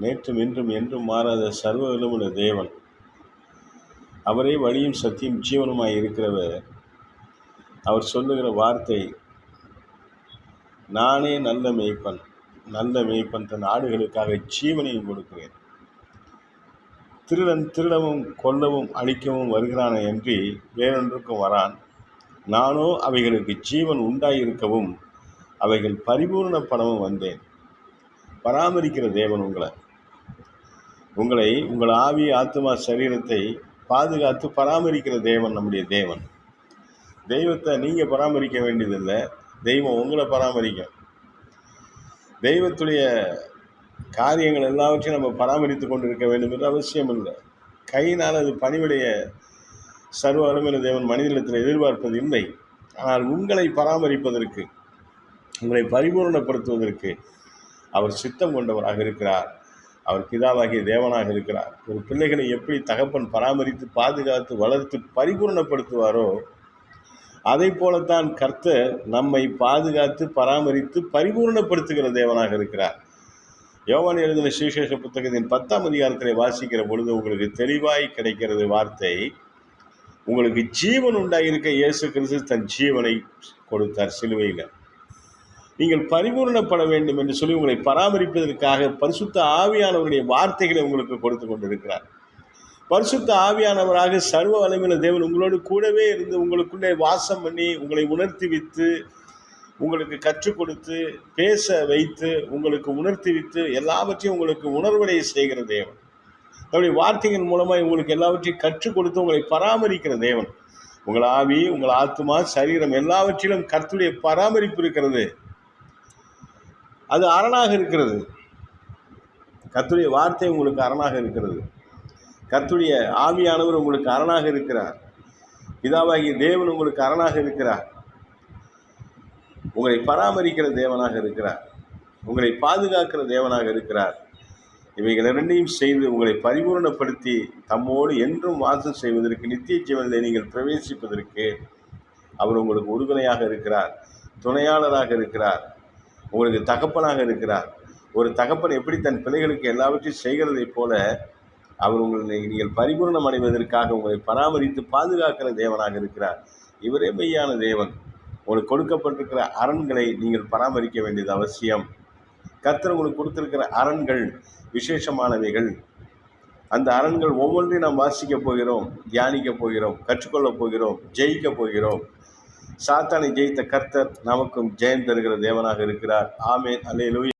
நேற்றும் இன்றும் என்றும் மாறாத சர்வ வல்லமுள்ள தேவன். அவரே வழியும் சத்தியம் ஜீவனுமாய் இருக்கிறவர். அவர் சொல்லுகிற வார்த்தை நானே நல்ல மேய்ப்பன் நல்ல மேய்ப்பன் தன் ஆடுகளுக்காக ஜீவனையும் கொடுக்கிறேன். திருடன் திருடவும் கொல்லவும் அழிக்கவும் வருகிறானே என்று வேறொன்றுக்கும் வரான். நானோ அவைகளுக்கு ஜீவன் உண்டாயிருக்கவும் அவைகள் பரிபூர்ணப்படவும் வந்தேன். பராமரிக்கிற தேவன் உங்களை. உங்களை உங்கள் ஆவி ஆத்மா சரீரத்தை பாதுகாத்து பராமரிக்கிற தேவன் நம்முடைய தேவன். தெய்வத்தை நீங்கள் பராமரிக்க வேண்டியதில்லை. தெய்வம் உங்களை பராமரிக்கும் தெய்வத்துடைய காரியங்கள் எல்லாவற்றையும் நம்ம பராமரித்து கொண்டு இருக்க வேண்டும் என்று அவசியம் இல்லை. கையினால் அது பணிவுடைய சர்வ அருமையின தேவன் மனிதனத்தில் எதிர்பார்ப்பது இல்லை. ஆனால் உங்களை பராமரிப்பதற்கு உங்களை பரிபூர்ணப்படுத்துவதற்கு அவர் சித்தம் கொண்டவராக இருக்கிறார். அவர் பிதாவாகிய தேவனாக இருக்கிறார். ஒரு பிள்ளைகளை எப்படி தகப்பன் பராமரித்து பாதுகாத்து வளர்த்து பரிபூர்ணப்படுத்துவாரோ அதை போலத்தான் கர்த்தர் நம்மை பாதுகாத்து பராமரித்து பரிபூர்ணப்படுத்துகிற தேவனாக இருக்கிறார். யோவான் எழுதின சுவிசேஷ புத்தகத்தின் பத்தாம் அதிகாரத்தில் வாசிக்கிற பொழுது உங்களுக்கு தெளிவாய் கிடைக்கிறது வார்த்தை உங்களுக்கு ஜீவன் உண்டாயிருக்க இயேசு கிறிஸ்து தன் ஜீவனை கொடுத்தார் சிலுவையில். நீங்கள் பரிபூர்ணப்பட வேண்டும் என்று சொல்லி உங்களை பராமரிப்பதற்காக பரிசுத்த ஆவியானவருடைய வார்த்தைகளை உங்களுக்கு கொடுத்து கொண்டிருக்கிறார். பரிசுத்த ஆவியானவராக சர்வ வலிமையில தேவன் உங்களோடு கூடவே இருந்து உங்களுக்குள்ளே வாசம் பண்ணி உங்களை உணர்த்தி வைத்து உங்களுக்கு கற்றுக் கொடுத்து பேச வைத்து உங்களுக்கு உணர்த்தி வைத்து எல்லாவற்றையும் உங்களுக்கு உணர்வடைய செய்கிற தேவன். அவருடைய வார்த்தைகள் மூலமாக உங்களுக்கு எல்லாவற்றையும் கற்றுக் கொடுத்து உங்களை பராமரிக்கிற தேவன். உங்கள் ஆவி உங்கள் ஆத்மா சரீரம் எல்லாவற்றிலும் கர்த்துடைய பராமரிப்பு இருக்கிறது. அது அரணாக இருக்கிறது. கத்துடைய வார்த்தை உங்களுக்கு அரணாக இருக்கிறது. கத்துடைய ஆவியானவர் உங்களுக்கு அரணாக இருக்கிறார். பிதாவாகிய தேவன் உங்களுக்கு அரணாக இருக்கிறார். உங்களை பராமரிக்கிற தேவனாக இருக்கிறார். உங்களை பாதுகாக்கிற தேவனாக இருக்கிறார். இவைகள் இரண்டையும் செய்து உங்களை பரிபூரணப்படுத்தி தம்மோடு என்றும் வாசம் செய்வதற்கு நித்திய ஜீவனில் நீங்கள் பிரவேசிப்பதற்கு அவர் உங்களுக்கு உறுதுணையாக இருக்கிறார் துணையாளராக இருக்கிறார். உங்களுக்கு தகப்பனாக இருக்கிறார். ஒரு தகப்பன் எப்படி தன் பிள்ளைகளுக்கு எல்லாவற்றையும் செய்கிறதைப் போல அவர் உங்களை நீங்கள் பரிபூர்ணம் அடைவதற்காக உங்களை பராமரித்து பாதுகாக்கிற தேவனாக இருக்கிறார். இவரே மெய்யான தேவன். உங்களுக்கு கொடுக்கப்பட்டிருக்கிற அரண்களை நீங்கள் பராமரிக்க வேண்டியது அவசியம். கத்தர் உங்களுக்கு கொடுத்திருக்கிற அரண்கள் விசேஷமானவைகள். அந்த அரண்கள் ஒவ்வொன்றையும் நாம் வாசிக்க போகிறோம் தியானிக்க போகிறோம் கற்றுக்கொள்ளப் போகிறோம் ஜெயிக்க போகிறோம். சாத்தானை ஜெயித்த கர்த்தர் நமக்கும் ஜெயம் தருகிற தேவனாக இருக்கிறார். ஆமேன். அல்லேலூயா